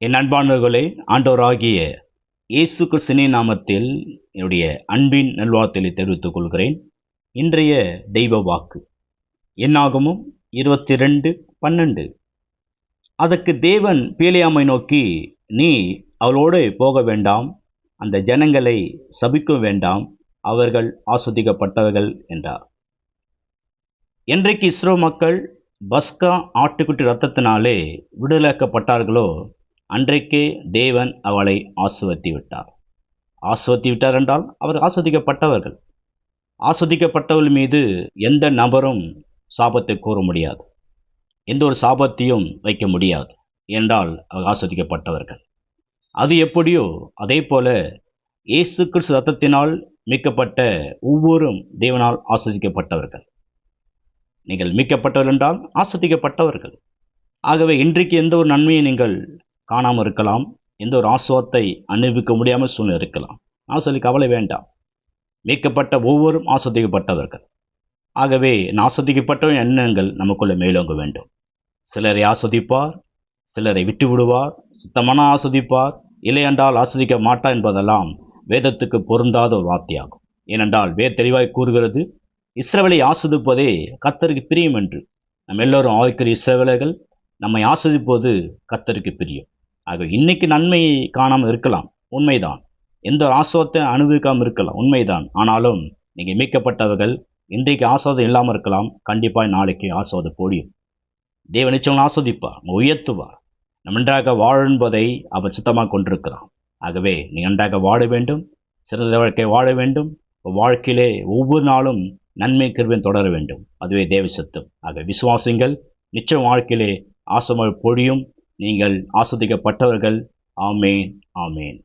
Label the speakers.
Speaker 1: என் அன்பானவர்களே ஆண்டோராகிய இயேசு கிறிஸ்துவின் நாமத்தில் என்னுடைய அன்பின் நல்வாழ்த்தலை தெரிவித்துக் கொள்கிறேன். இன்றைய தெய்வ வாக்கு என்னாகமும் இருபத்தி ரெண்டு பன்னெண்டு. அதற்கு தேவன் பீலியாமை நோக்கி நீ அவளோடு போக வேண்டாம் அந்த ஜனங்களை சபிக்க வேண்டாம் அவர்கள் ஆஸ்வதிக்கப்பட்டவர்கள் என்றார். என்றைக்கு இஸ்ரோ மக்கள் பஸ்கா ஆட்டுக்குட்டி ரத்தத்தினாலே விடுதலாக்கப்பட்டார்களோ அன்றைக்கே தேவன் அவளை ஆசுவத்தி விட்டார் ஆசுவத்தி விட்டார் என்றால் அவர் ஆஸ்வதிக்கப்பட்டவர்கள். ஆஸ்வதிக்கப்பட்டவர்கள் மீது எந்த நபரும் சாபத்தை கூற முடியாது. எந்த ஒரு சாபத்தையும் வைக்க முடியாது என்றால் அவர் ஆஸ்வதிக்கப்பட்டவர்கள். அது எப்படியோ அதே போல இயேசு கிறிஸ்து ரத்தத்தினால் மீட்கப்பட்ட ஒவ்வொரும் தேவனால் ஆஸ்வதிக்கப்பட்டவர்கள். நீங்கள் மீட்கப்பட்டவர்கள் என்றால் ஆஸ்வதிக்கப்பட்டவர்கள். ஆகவே இன்றைக்கு எந்த ஒரு நன்மையை நீங்கள் காணாமல் இருக்கலாம். எந்த ஒரு ஆசுவத்தை அனுபவிக்க முடியாமல் சூழ்நிலை இருக்கலாம். நான் சொல்லி கவலை வேண்டாம். மீட்கப்பட்ட ஒவ்வொரும் ஆஸ்வதிக்கப்பட்டவர்கள். ஆகவே ஆஸ்வதிக்கப்பட்ட எண்ணங்கள் நமக்குள்ளே மேலோங்க வேண்டும். சிலரை ஆஸ்வதிப்பார் சிலரை விட்டு விடுவார் சுத்தமான ஆஸ்வதிப்பார். இல்லையென்றால் ஆஸ்வதிக்க மாட்டா என்பதெல்லாம் வேதத்துக்கு பொருந்தாத ஒரு வார்த்தையாகும். ஏனென்றால் வேத தெளிவாய் கூறுகிறது இஸ்ரவேலை ஆஸ்வதிப்பதே கத்தருக்கு பிரியம் என்று. நம்ம எல்லோரும் ஆவிக்கிற இஸ்ரவேலர்கள் நம்மை ஆஸ்வதிப்பது கத்தருக்கு பிரியம். ஆக இன்னைக்கு நன்மை காணாமல் இருக்கலாம். உண்மைதான். எந்த ஒரு ஆசுவத்தை அனுபவிக்காமல் இருக்கலாம். உண்மைதான். ஆனாலும் நீங்கள் மீட்கப்பட்டவர்கள் இன்றைக்கு ஆசோதம் இல்லாமல் இருக்கலாம். கண்டிப்பாக நாளைக்கு ஆசோதம் போடியும் தேவ நிச்சயம் ஆஸ்வதிப்பார். உயர்த்துவார். நம்ம நன்றாக வாழ அவர் சுத்தமாக கொண்டிருக்கிறான் ஆகவே நீ நன்றாக வாழ வேண்டும். சிறந்த வாழ்க்கை வாழ வேண்டும். வாழ்க்கையிலே ஒவ்வொரு நாளும் நன்மை கிருவின் தொடர வேண்டும். அதுவே தேவ சத்தம். ஆக விசுவாசிங்கள் நிச்சயம் வாழ்க்கையிலே ஆசமல் பொழியும் நீங்கள் ஆஸ்வதிக்கப்பட்டவர்கள். ஆமேன் ஆமேன்.